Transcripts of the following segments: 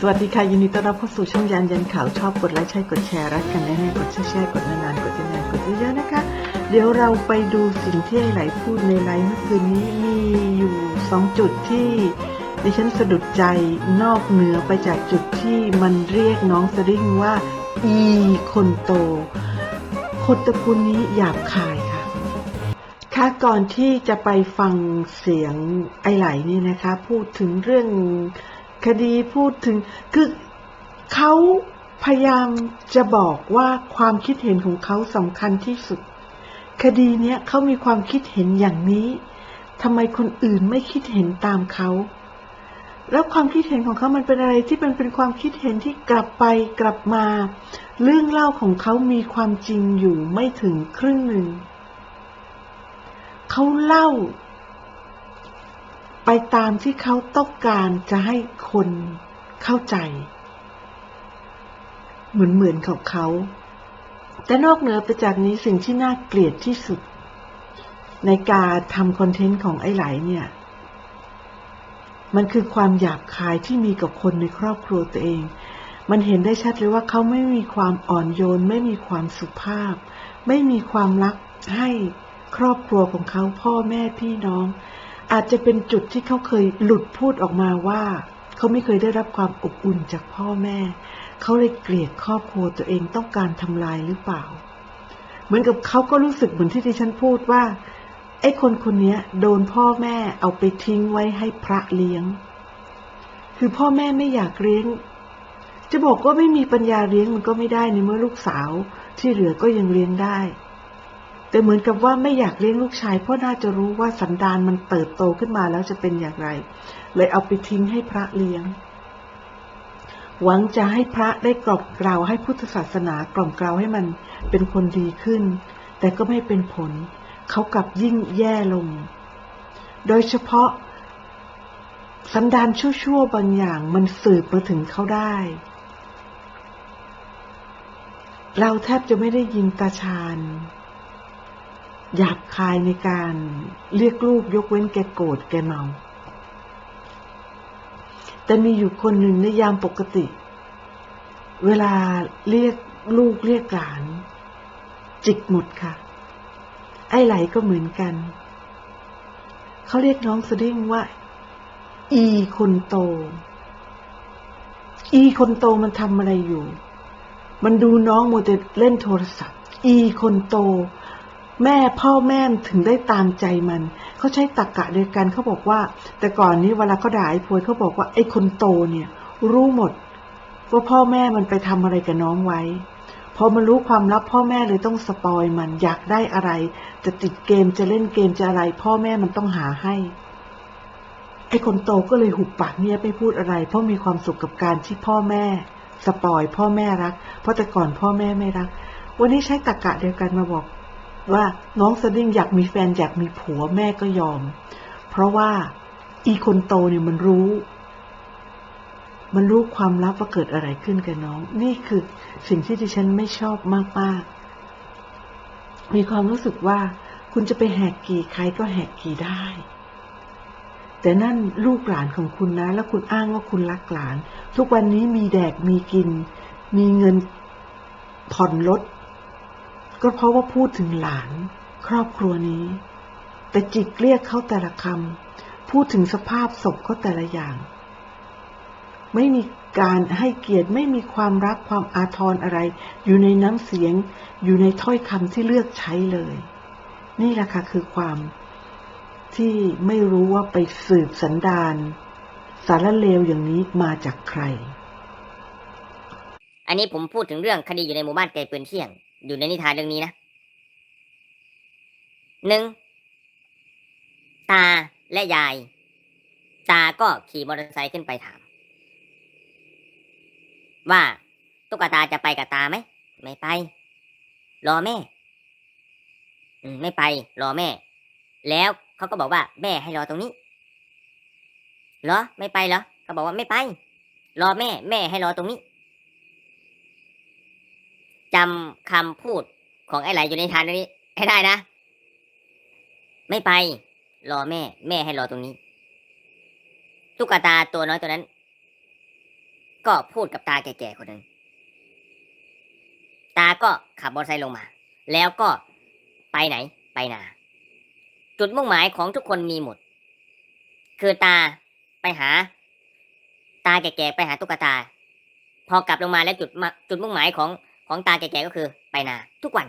สวัสดีค่ะ ยินดีต้อนรับเข้าสู่ช่องยันยันข่าวชอบกดไลค์ใช่กดแชร์รักกันแน่ๆกดแชร์ๆกดนานๆกดนานๆกดเยอะๆนะคะ เดี๋ยวเราไปดูสิ่งที่ไอ้ไหลพูดในไลฟ์เมื่อคืนนี้มีอยู่สองจุดที่ดิฉันสะดุดใจนอกเหนือไปจากจุดที่มันเรียกน้องสดิ้งว่า อีคนโต คนตระกูลนี้หยาบคายค่ะค่ะก่อนที่จะไปฟังเสียงไอไหลนี่นะคะ พูดถึงเรื่อง คดีพูดถึง คือเขาพยายามจะบอกว่าความคิดเห็นของเขาสำคัญที่สุด คดีเนี้ยเขามีความคิดเห็นอย่างนี้ทำไมคนอื่นไม่คิดเห็นตามเขาแล้วความคิดเห็นของเขามันเป็นอะไรที่มันเป็นความคิดเห็นที่กลับไปกลับมา เรื่องเล่าของเขามีความจริงอยู่ไม่ถึงครึ่งหนึ่ง เขาเล่า ไปตามที่เขาต้องการจะให้คนเข้าใจ เหมือนเหมือนของเขา แต่นอกเหนือไปจากนี้สิ่งที่น่าเกลียดที่สุด ในการทำคอนเทนต์ของไอ้ไหลเนี่ย มันคือความหยาบคายที่มีกับคนในครอบครัวตัวเอง มันเห็นได้ชัดเลยว่าเขาไม่มีความอ่อนโยน ไม่มีความสุภาพ ไม่มีความรักให้ครอบครัวของเขาพ่อแม่พี่น้อง อาจจะเป็นจุดที่เขาเคยหลุดพูดออกมาว่า เขาไม่เคยได้รับความอบอุ่นจากพ่อแม่ เขาเลยเกลียดครอบครัวตัวเองต้องการทำลายหรือเปล่า เหมือนกับเขาก็รู้สึกเหมือนที่ดิฉันพูดว่าไอ้คนคนนี้โดนพ่อแม่เอาไปทิ้งไว้ให้พระเลี้ยง คือพ่อแม่ไม่อยากเลี้ยง จะบอกว่าไม่มีปัญญาเลี้ยงมันก็ไม่ได้ในเมื่อลูกสาวที่เหลือก็ยังเลี้ยงได้ แต่เหมือนกับว่าไม่อยากเลี้ยงลูกชาย เพราะน่าจะรู้ว่าสันดานมันเติบโตขึ้นมาแล้วจะเป็นอย่างไร เลยเอาไปทิ้งให้พระเลี้ยง หวังจะให้พระได้กล่อมกล่าวให้พุทธศาสนากล่อมกล่าวให้มันเป็นคนดีขึ้น แต่ก็ไม่เป็นผล เขากลับยิ่งแย่ลง โดยเฉพาะ สันดานชั่วๆบางอย่างมันสืบมาถึงเขาได้เราแทบจะไม่ได้ยินตาชาญ หยาบคายในการเรียกลูกยกเว้นแกโกรธแกเมา แต่มีอยู่คนหนึ่งในยามปกติ เวลาเรียกลูกเรียกหลาน จิกหมดค่ะ ไอ้ไหลก็เหมือนกัน เขาเรียกน้องสดิ้งว่า อีคนโต อีคนโตมันทำอะไรอยู่ มันดูน้องโมเดลเล่นโทรศัพท์ อีคนโต แม่พ่อแม่ถึงได้ตามใจมัน เขาใช้ตรกกะเดียวกันเขาบอกว่า แต่ก่อนนี้เวลาเขาด่าไอ้พวยเขาบอกว่าไอ้คนโตเนี่ย รู้หมด ว่าพ่อแม่มันไปทำอะไรกับน้องไว้ พอมันรู้ความลับพ่อแม่เลยต้องสปอยมันอยากได้อะไร จะติดเกมจะเล่นเกมจะอะไร พ่อแม่มันต้องหาให้ไอ้คนโตก็เลยหุบปากเงียบไม่พูดอะไร เพราะมีความสุขกับการที่พ่อแม่ สปอยพ่อแม่รัก เพราะแต่ก่อนพ่อแม่ไม่รัก วันนี้ใช้ตรกกะเดียวกันมาบอก ว่าน้องสดิ้งอยากมีแฟนอยากมีผัวแม่ก็ยอม เพราะว่าอีคนโตเนี่ยมันรู้ มันรู้ความลับว่าเกิดอะไรขึ้นกับน้อง นี่คือสิ่งที่ดิฉันไม่ชอบมากๆ มีความรู้สึกว่าคุณจะไปแหกกี่ใครก็แหกกี่ได้ แต่นั่นลูกหลานของคุณนะ แล้วคุณอ้างว่าคุณรักหลาน ทุกวันนี้มีแดกมีกิน มีเงินผ่อนรถ ก็เพราะว่าพูดถึงหลาน ครอบครัวนี้ แต่จิกเรียกเขาแต่ละคำพูดถึงสภาพศพเขาแต่ละอย่าง ไม่มีการให้เกียรติไม่มีความรักความอาทรอะไร อยู่ในน้ำเสียง อยู่ในถ้อยคำที่เลือกใช้เลย นี่แหละค่ะคือความที่ไม่รู้ว่าไปสืบสันดานสารเลวอย่างนี้มาจากใคร อันนี้ผมพูดถึงเรื่องคดีอยู่ในหมู่บ้านไกลปืนเที่ยง อยู่ในนิทานเรื่องนี้นะหนึ่งตาและยาย ตาก็ขี่มอเตอร์ไซค์ขึ้นไปถาม ว่าตุ๊กตาจะไปกับตาไหมไม่ไป รอแม่อืมไม่ไป รอแม่ แล้วเขาก็บอกว่า แม่ให้รอตรงนี้เหรอ ไม่ไปเหรอเขาบอกว่าไม่ไป รอแม่ แม่ให้รอตรงนี้ จำคำพูดของไอ้ไหลอยู่ในทานตรงนี้ให้ได้นะ ไม่ไป รอแม่ แม่ให้รอตรงนี้ ตุ๊กตาตัวน้อยตัวนั้น ก็พูดกับตาแก่ๆคนหนึ่งตาก็ขับมอเตอร์ไซค์ลงมา แล้วก็ไปไหน ไปนา จุดมุ่งหมายของทุกคนมีหมด คือตาไปหา ตาแก่ๆไปหาตุ๊กตา พอกลับลงมาแล้วจุดจุดมุ่งหมายของ ของตาแก่ๆก็คือไปนา ทุกวัน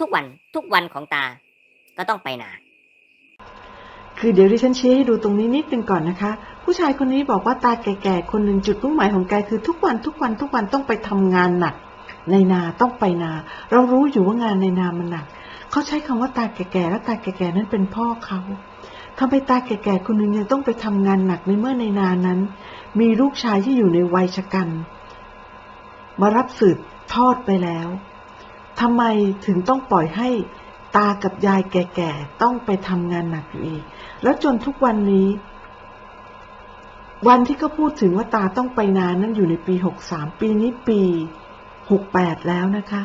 ทุกวันทุกวันของตาก็ต้องไปนา คือเดี๋ยวดิฉันชี้ให้ดูตรงนี้นิดนึงก่อนนะคะ ผู้ชายคนนี้บอกว่าตาแก่ๆคนหนึ่งจุดมุ่งหมายของแกคือทุกวันทุกวันทุกวันต้องไปทำงานหนัก ในนาต้องไปนา เรารู้อยู่ว่างานในนามันหนัก เขาใช้คำว่าตาแก่ๆและตาแก่ๆนั้นเป็นพ่อเขาทำไมตาแก่ๆคนหนึ่งยังต้องไปทำงานหนักในเมื่อในนานั้น มีลูกชายที่อยู่ในวัยชะกัน มารับสืบ ทอดไปแล้วทำไมถึงต้องปล่อยให้ตากับยายแก่ๆ ต้องไปทำงานหนักอยู่อีก แล้วจนทุกวันนี้ วันที่เขาพูดถึงว่าตาต้องไปนานนั้นอยู่ในปีหกสามปีนี้ปีหกแล้วนะคะ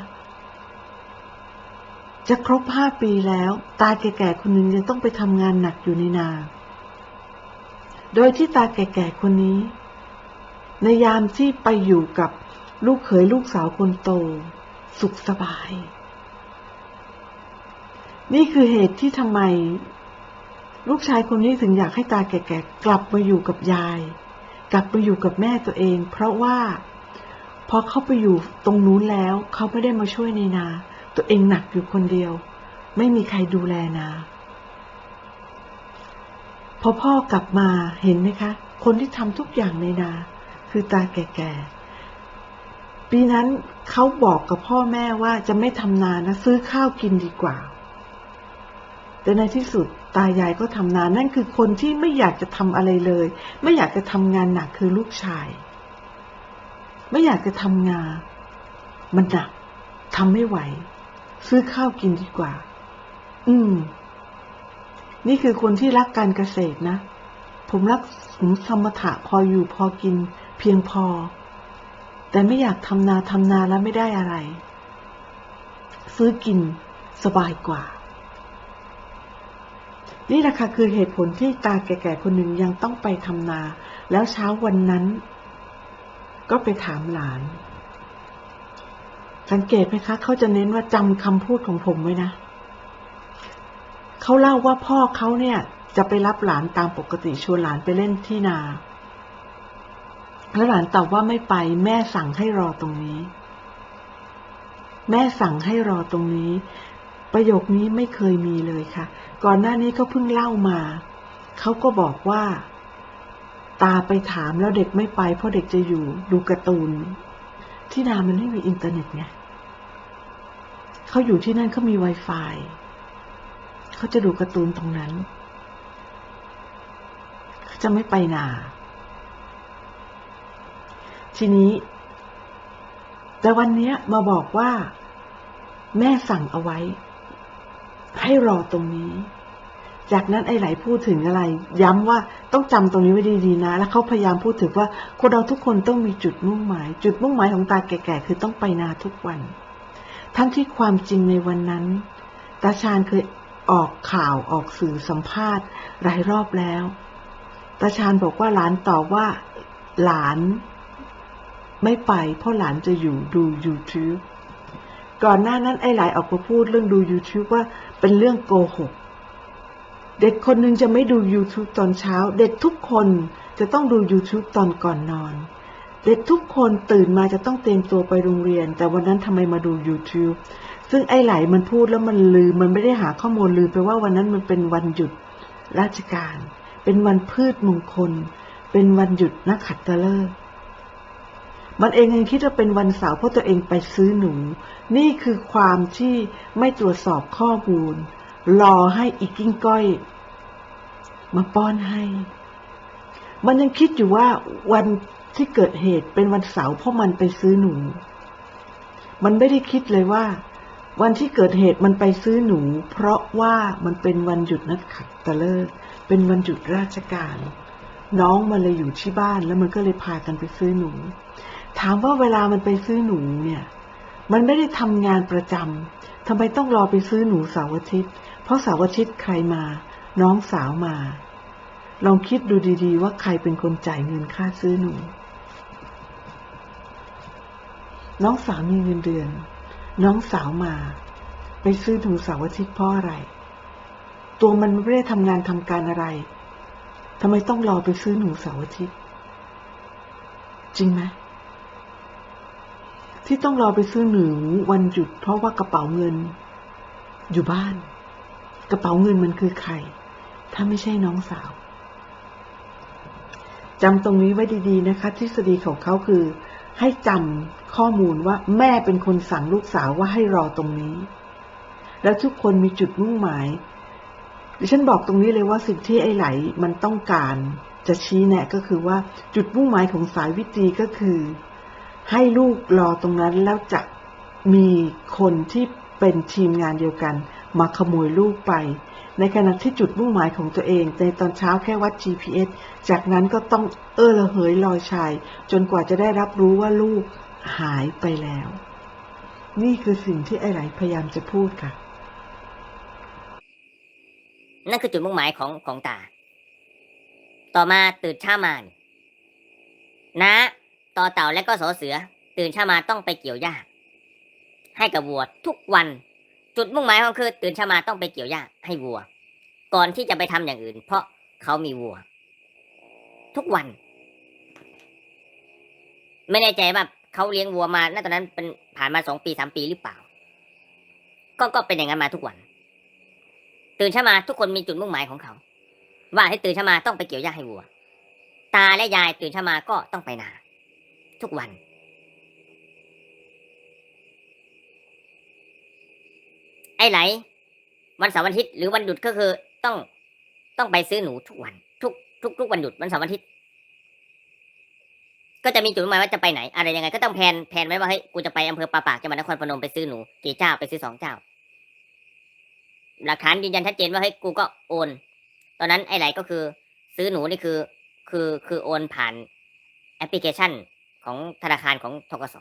จะครบห้าปีแล้ว ตาแก่ๆ คนหนึ่งยังต้องไปทำงานหนักอยู่ในนา โดยที่ตาแก่ๆ คนนี้ ในยามที่ไปอยู่กับ ลูกเขยลูกสาวคนโต สุขสบาย นี่คือเหตุที่ทำไม ลูกชายคนนี้ถึงอยากให้ตาแก่ๆกลับมาอยู่กับยาย กลับมาอยู่กับแม่ตัวเอง เพราะว่าพอเขาไปอยู่ตรงนู้นแล้ว เขาไม่ได้มาช่วยในนา ตัวเองหนักอยู่คนเดียว ไม่มีใครดูแลนาพอพ่อกลับมาเห็นไหมคะ คนที่ทำทุกอย่างในนา คือตาแก่ๆ ปีนั้นเขาบอกกับพ่อแม่ว่าจะไม่ทำนานะซื้อข้าวกินดีกว่า แต่ในที่สุดตายายก็ทำนานั่นคือคนที่ไม่อยากจะทำอะไรเลย ไม่อยากจะทำงานหนักคือลูกชาย ไม่อยากจะทำงาน มันหนักทำไม่ไหว ซื้อข้าวกินดีกว่า อืม นี่คือคนที่รักการเกษตรนะ ผมรักสมถะพออยู่พอกิน เพียงพอ แต่ไม่อยากทำนาทำนาแล้วไม่ได้อะไร ซื้อกินสบายกว่า นี่แหละค่ะคือเหตุผลที่ตาแก่ๆคนหนึ่งยังต้องไปทำนา แล้วเช้าวันนั้น ก็ไปถามหลาน สังเกตไหมคะ เขาจะเน้นว่าจำคำพูดของผมไว้นะ เขาเล่าว่าพ่อเขาเนี่ยจะไปรับหลานตามปกติชวนหลานไปเล่นที่นา แล้วหลานตอบว่าไม่ไป แม่สั่งให้รอตรงนี้ แม่สั่งให้รอตรงนี้ ประโยคนี้ไม่เคยมีเลยค่ะ ก่อนหน้านี้เขาเพิ่งเล่ามา เขาก็บอกว่า ตาไปถามแล้วเด็กไม่ไป เพราะเด็กจะอยู่ดูการ์ตูน ที่นามันไม่มีอินเทอร์เน็ตไงเขาอยู่ที่นั่นเขามี Wi-Fi เขาจะดูการ์ตูนตรงนั้นเขาจะไม่ไปนา ทีนี้ แต่วันนี้มาบอกว่า แม่สั่งเอาไว้ ให้รอตรงนี้ จากนั้นไอ้ไหลพูดถึงอะไร ย้ำว่าต้องจำตรงนี้ไว้ดีๆนะ แล้วเขาพยายามพูดถึงว่าคนเราทุกคนต้องมีจุดมุ่งหมาย จุดมุ่งหมายของตาแก่ๆคือต้องไปนาทุกวัน ทั้งที่ความจริงในวันนั้น ตาชาญเคยออกข่าวออกสื่อสัมภาษณ์หลายรอบแล้ว ตาชาญบอกว่าหลานตอบว่า หลาน ไม่ไปเพราะหลานจะอยู่ดู YouTube ก่อนหน้านั้นไอ้หลายออกมาพูดเรื่องดู YouTube ว่าเป็นเรื่องโกหก เด็กคนหนึ่งจะไม่ดู YouTube ตอนเช้า เด็กทุกคนจะต้องดู YouTube ตอนก่อนนอน เด็กทุกคนตื่นมาจะต้องเตรียมตัวไปโรงเรียน แต่วันนั้นทำไมมาดู YouTube ซึ่งไอ้ไหลมันพูดแล้วมันลืม มันไม่ได้หาข้อมูลลืมไปว่าวันนั้นมันเป็นวันหยุดราชการ เป็นวันพืชมงคล เป็นวันหยุดนักขัตฤกษ์ มันเองยังคิดว่าเป็นวันเสาร์เพราะตัวเองไปซื้อหนู นี่คือความที่ไม่ตรวจสอบข้อมูล รอให้อีกกิ้งก้อย มาป้อนให้ มันยังคิดอยู่ว่าวันที่เกิดเหตุเป็นวันเสาร์เพราะมันไปซื้อหนู มันไม่ได้คิดเลยว่า วันที่เกิดเหตุมันไปซื้อหนู เพราะว่ามันเป็นวันหยุดนักขัดตฤกษ์เป็นวันหยุดราชการ น้องมันเลยอยู่ที่บ้านแล้วมันก็เลยพากันไปซื้อหนู ถามว่าเวลามันไปซื้อหนูเนี่ย มันไม่ได้ทำงานประจำทำไมต้องรอไปซื้อหนูเสาร์อาทิตย์ เพราะเสาร์อาทิตย์ใครมา น้องสาวมา ลองคิดดูดีๆ ว่าใครเป็นคนจ่ายเงินค่าซื้อหนู น้องสาวมีเงินเดือน น้องสาวมา ไปซื้อหนูเสาร์อาทิตย์เพราะอะไร ตัวมันไม่ได้ทำงานทำการอะไรทำไมต้องรอไปซื้อหนูเสาร์อาทิตย์ จริงไหม ที่ต้องรอไปซื้อหนูวันหยุดเพราะว่ากระเป๋าเงิน อยู่บ้าน กระเป๋าเงินมันคือใคร ถ้าไม่ใช่น้องสาวจำตรงนี้ไว้ดีๆนะคะ ทฤษฎีของเขาคือ ให้จำข้อมูลว่าแม่เป็นคนสั่งลูกสาวว่าให้รอตรงนี้ แล้วทุกคนมีจุดมุ่งหมายดิฉันบอกตรงนี้เลยว่าสิ่งที่ไอ้ไหลมันต้องการ จะชี้แนะก็คือว่าจุดมุ่งหมายของสายวิตรีก็คือ ให้ลูกรอตรงนั้นแล้วจะมีคนที่เป็นทีมงานเดียวกัน มาขโมยลูกไป ในขณะที่จุดมุ่งหมายของตัวเองในตอนเช้าแค่วัด GPS จากนั้นก็ต้องเออระเหยลอยชาย จนกว่าจะได้รับรู้ว่าลูกหายไปแล้ว นี่คือสิ่งที่ไอ้ไหลพยายามจะพูดค่ะ นั่นคือจุดมุ่งหมายของของตา ต่อมาตื่นเช้ามานะ ต่อเต่าและก็สอเสือ ตื่นเช้ามาต้องไปเกี่ยวหญ้าให้กับวัวทุกวัน จุดมุ่งหมายของคือ ตื่นเช้ามาต้องไปเกี่ยวหญ้าให้วัว ก่อนที่จะไปทำอย่างอื่น เพราะเขามีวัว ทุกวัน ไม่แน่ใจว่าเขาเลี้ยงวัวมาณตอนนั้นเป็นผ่านมาสองปีสามปีหรือเปล่า ก็ก็เป็นอย่างนั้นมาทุกวัน ตื่นเช้ามาทุกคนมีจุดมุ่งหมายของเขา ว่าให้ตื่นเช้ามาต้องไปเกี่ยวหญ้าให้วัว ตาและยายตื่นเช้ามาก็ต้องไปนา ทุกวัน ไอ้ไหล วันเสาร์วันอาทิตย์หรือวันหยุดก็คือต้องต้องไปซื้อหนูทุกวัน ทุกทุกทุกวันหยุดวันเสาร์วันอาทิตย์ก็จะมีจุดหมายว่าจะไปไหน อะไรยังไงก็ต้องแพนแพนไว้ว่าเฮ้ยกูจะไปอำเภอปาปากจังหวัดนครพนมไปซื้อหนูกี่เจ้าไปซื้อสองเจ้า หลักฐานยืนยันชัดเจนว่าเฮ้ยกูก็โอน ตอนนั้นไอ้ไหลก็คือ ซื้อหนูนี่คือ คือคือโอนผ่านแอปพลิเคชัน ของธนาคารของทกส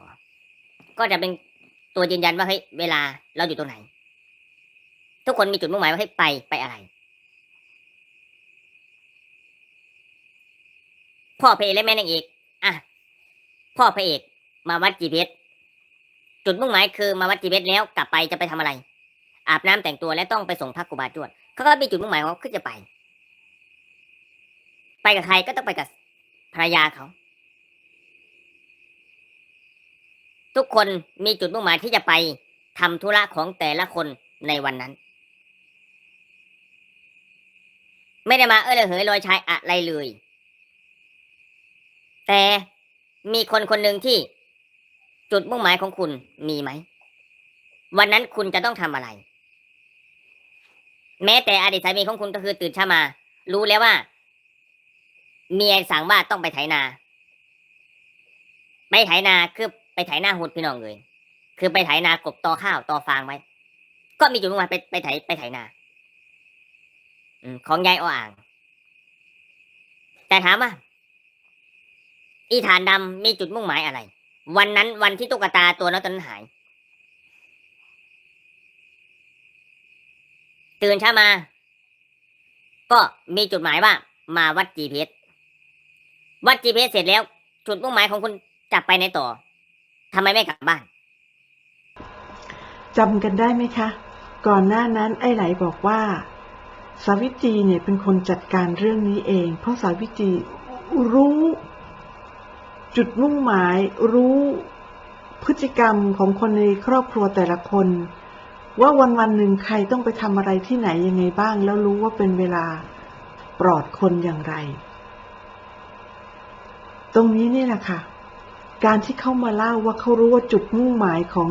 ก็จะเป็นตัวยืนยันว่าเฮ้ยเวลาเราอยู่ตรงไหน ทุกคนมีจุดมุ่งหมายว่าเฮ้ยไปไปอะไร พ่อพระเอกและแม่นางเอกอะพ่อพระเอกมาวัดจีเพชจุดมุ่งหมายคือมาวัดจีเพชแล้วกลับไปจะไปทำอะไร อาบน้ำแต่งตัวและต้องไปส่งพระครูบาจวดเขาก็มีจุดมุ่งหมายเขาคือจะไป ไปกับใครก็ต้องไปกับภรรยาเขา ทุกคนมีจุดมุ่งหมายที่จะไปทำธุระของแต่ละคนในวันนั้น ไม่ได้มาเออเลยเหยลอยชายอะไรเลย แต่มีคนคนหนึ่งที่จุดมุ่งหมายของคุณมีไหม วันนั้นคุณจะต้องทำอะไร แม้แต่อดีตสามีของคุณก็คือตื่นเช้ามา รู้แล้วว่า เมียสั่งว่าต้องไปไถนา ไปไถนาคือ ไปไถนาหุดพี่น้องเลยคือไปไถนากบตอข้าวตอฟางไว้ ก็มีจุดมุ่งหมายไปไปไถไปไถนาอของยายอ่าง แต่ถามว่าอีฐานดำมีจุดมุ่งหมายอะไร วันนั้นวันที่ตุ๊กตาตัวนั้นตนหาย ตื่นเช้ามา ก็มีจุดหมายว่า มาวัด GPS วัด GPS เสร็จแล้ว จุดมุ่งหมายของคุณจะไปไหนต่อ ทำไมไม่กลับบ้าน จำกันได้ไหมคะ ก่อนหน้านั้นไอ้ไหลบอกว่า สาวิตรีเนี่ยเป็นคนจัดการเรื่องนี้เอง เพราะสาวิตรีรู้ จุดมุ่งหมายรู้พฤติกรรมของคนในครอบครัวแต่ละคน ว่าวันวันหนึ่งใครต้องไปทำอะไรที่ไหนยังไงบ้าง แล้วรู้ว่าเป็นเวลาปลอดคนอย่างไร ตรงนี้นี่แหละค่ะ การที่เขามาเล่าว่าเขารู้ว่าจุดมุ่งหมายของ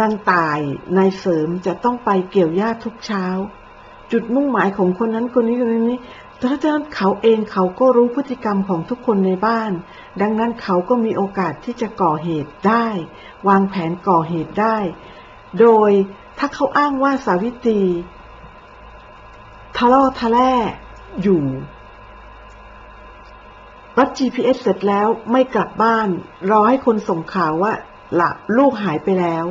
นางตายนายเสริมจะต้องไปเกี่ยวหญ้าทุกเช้า จุดมุ่งหมายของคนนั้นคนนี้คนนี้เพราะฉะนั้นเขาเองเขาก็รู้พฤติกรรมของทุกคนในบ้าน ดังนั้นเขาก็มีโอกาสที่จะก่อเหตุได้ วางแผนก่อเหตุได้ โดยถ้าเขาอ้างว่าสาวิตรีทะเลาะทะแล่อยู่ รับ GPS เสร็จแล้วไม่กลับบ้าน รอให้คนส่งข่าวว่าหลับลูกหายไปแล้ว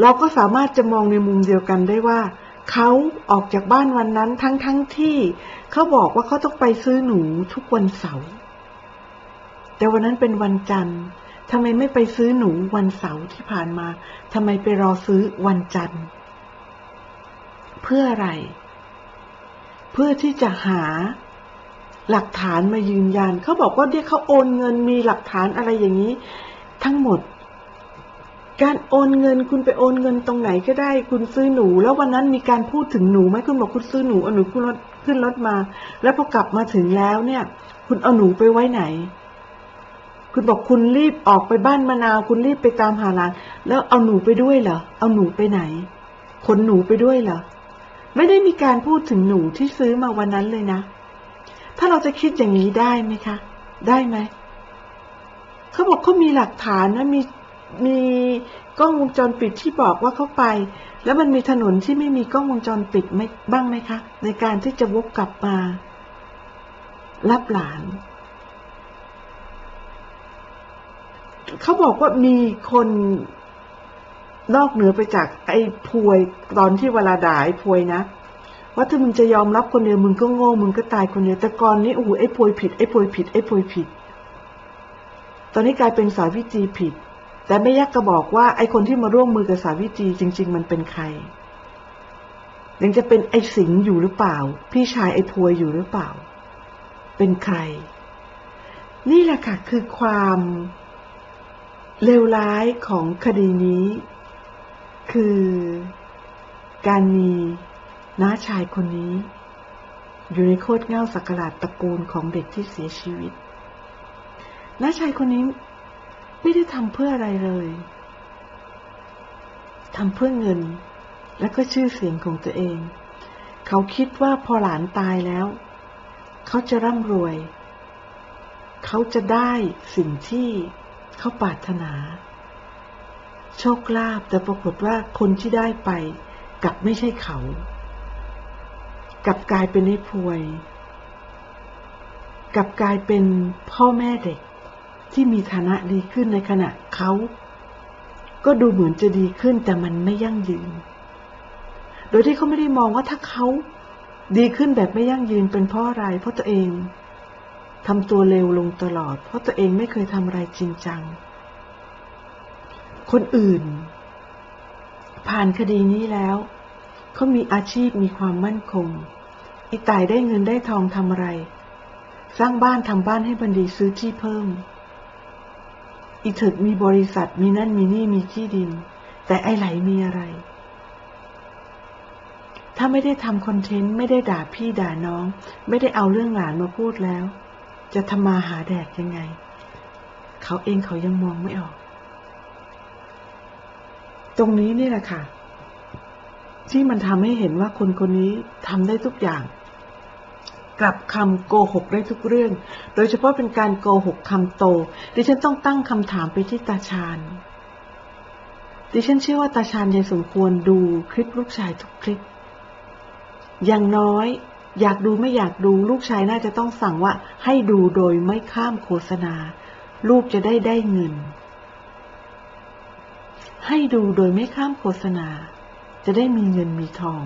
เราก็สามารถจะมองในมุมเดียวกันได้ว่า เขาออกจากบ้านวันนั้นทั้งทั้งที่เขาบอกว่าเขาต้องไปซื้อหนูทุกวันเสาร์แต่วันนั้นเป็นวันจันทร์ทำไมไม่ไปซื้อหนูวันเสาร์ที่ผ่านมาทำไมไปรอซื้อวันจันทร์ เพื่ออะไร เพื่อที่จะหา หลักฐานมายืนยัน เขาบอกว่าเนี่ยเขาโอนเงินมีหลักฐานอะไรอย่างนี้ ทั้งหมด การโอนเงินคุณไปโอนเงินตรงไหนก็ได้ คุณซื้อหนู แล้ววันนั้นมีการพูดถึงหนูไหมคุณบอกคุณซื้อหนูเอาหนูขึ้นรถขึ้นรถมา แล้วพอกลับมาถึงแล้วเนี่ย คุณเอาหนูไปไว้ไหน คุณบอกคุณรีบออกไปบ้านมะนาว คุณรีบไปตามหาหลานแล้วเอาหนูไปด้วยเหรอเอาหนูไปไหนขนหนูไปด้วยเหรอไม่ได้มีการพูดถึงหนูที่ซื้อมาวันนั้นเลยนะ ถ้าเราจะคิดอย่างนี้ได้ไหมคะ ได้ไหม เขาบอกเขามีหลักฐานนะมีมีกล้องวงจรปิดที่บอกว่าเขาไป แล้วมันมีถนนที่ไม่มีกล้องวงจรปิดไหมบ้างไหมคะ ในการที่จะวกกลับมา รับหลาน เขาบอกว่ามีคนนอกเหนือไปจากไอ้พวยตอนที่เวลาด่าไอ้พวยนะ ว่าถ้ามึงจะยอมรับคนเดียวมึงก็โง่มึงก็ตายคนเดียวแต่ก่อนนี้โอ้โหไอ้พวยผิดไอ้พวยผิดไอ้พวยผิด ตอนนี้กลายเป็นสาวิจีผิด แต่แม่ยักษ์ก็บอกว่าไอ้คนที่มาร่วมมือกับสาวิจีจริง ๆ มันเป็นใคร ยังจะเป็นไอ้สิงห์อยู่หรือเปล่า พี่ชายไอ้พวยอยู่หรือเปล่า เป็นใคร นี่แหละค่ะคือความเลวร้ายของคดีนี้ คือการมี น้าชายคนนี้ อยู่ในโคตรเง่าสักการะตระกูลของเด็กที่เสียชีวิต น้าชายคนนี้ไม่ได้ทำเพื่ออะไรเลยทำเพื่อเงิน และก็ชื่อเสียงของตัวเอง เขาคิดว่าพอหลานตายแล้ว เขาจะร่ำรวย เขาจะได้สิ่งที่เขาปรารถนา โชคลาภแต่ปรากฏว่าคนที่ได้ไปกลับไม่ใช่เขา กับกลายเป็นไอ้พวย กับกลายเป็นพ่อแม่เด็กที่มีฐานะดีขึ้นในขณะเขา ก็ดูเหมือนจะดีขึ้นแต่มันไม่ยั่งยืน โดยที่เขาไม่ได้มองว่าถ้าเขาดีขึ้นแบบไม่ยั่งยืนเป็นเพราะอะไร เพราะตัวเองทำตัวเร็วลงตลอด เพราะตัวเองไม่เคยทำอะไรจริงจัง คนอื่น ผ่านคดีนี้แล้ว เขามีอาชีพมีความมั่นคง อีตายได้เงินได้ทองทำอะไร สร้างบ้านทำบ้านให้บันดีซื้อที่เพิ่ม อีถึกมีบริษัทมีนั่นมีนี่มีที่ดิน แต่ไอ้ไหลมีอะไร ถ้าไม่ได้ทำคอนเทนต์ไม่ได้ด่าพี่ด่าน้อง ไม่ได้เอาเรื่องหลานมาพูดแล้ว จะทำมาหาแดกยังไง เขาเองเขายังมองไม่ออก ตรงนี้นี่แหละค่ะ ที่มันทำให้เห็นว่าคนคนนี้ทำได้ทุกอย่าง กลับคำโกหกได้ทุกเรื่อง โดยเฉพาะเป็นการโกหกคำโต ดิฉันต้องตั้งคำถามไปที่ตาชาญดิฉันเชื่อว่าตาชาญยังสมควรดูคลิปลูกชายทุกคลิป อย่างน้อย อยากดูไม่อยากดูลูกชายน่าจะต้องสั่งว่าให้ดูโดยไม่ข้ามโฆษณา ลูกจะได้ได้เงิน ให้ดูโดยไม่ข้ามโฆษณา จะได้มีเงินมีทอง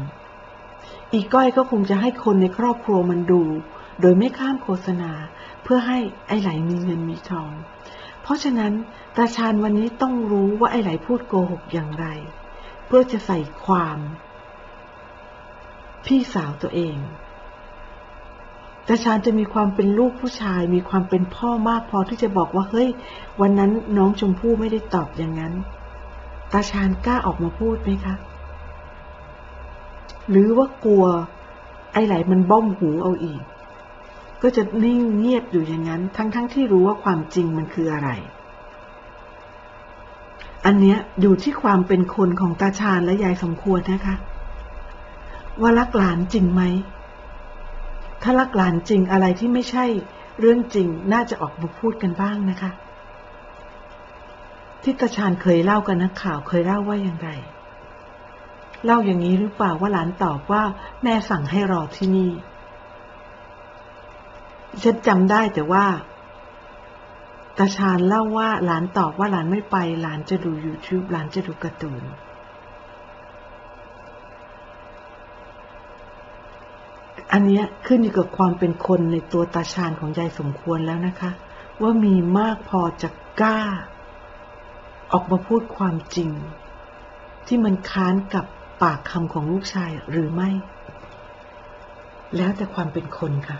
อีก้อยก็คงจะให้คนในครอบครัวมันดู โดยไม่ข้ามโฆษณา เพื่อให้ไอ้ไหลมีเงินมีทอง เพราะฉะนั้นตาชาญวันนี้ต้องรู้ว่าไอ้ไหลพูดโกหกอย่างไร เพื่อจะใส่ความ พี่สาวตัวเองตาชาญจะมีความเป็นลูกผู้ชาย มีความเป็นพ่อมากพอที่จะบอกว่าเฮ้ย วันนั้นน้องชมพู่ไม่ได้ตอบอย่างนั้นตาชาญกล้าออกมาพูดไหมคะ หรือว่ากลัว ไอ้ไหลมันบ้อมหูเอาอีก ก็จะนิ่งเงียบอยู่อย่างนั้น ทั้งๆทที่รู้ว่าความจริงมันคืออะไร อันเนี้ยอยู่ที่ความเป็นคนของตาชาญและยายสมควรนะคะ ว่ารักหลานจริงไหม ถ้ารักหลานจริงอะไรที่ไม่ใช่เรื่องจริงน่าจะออกมาพูดกันบ้างนะคะ ที่ตาชาญเคยเล่ากับนักข่าวเคยเล่าว่าอย่างไร เล่าอย่างนี้หรือเปล่าว่าหลานตอบว่า แม่สั่งให้รอที่นี่ฉันจำได้แต่ว่าตาชาญเล่าว่าหลานตอบว่าหลานไม่ไป หลานจะดู YouTube หลานจะดูการ์ตูนอันนี้ขึ้นอยู่กับความเป็นคนในตัวตาชาญของยายสมควรแล้วนะคะ ว่ามีมากพอจะกล้า ออกมาพูดความจริง ที่มันค้านกับ ปากคำของลูกชายหรือไม่ แล้วแต่ความเป็นคนค่ะ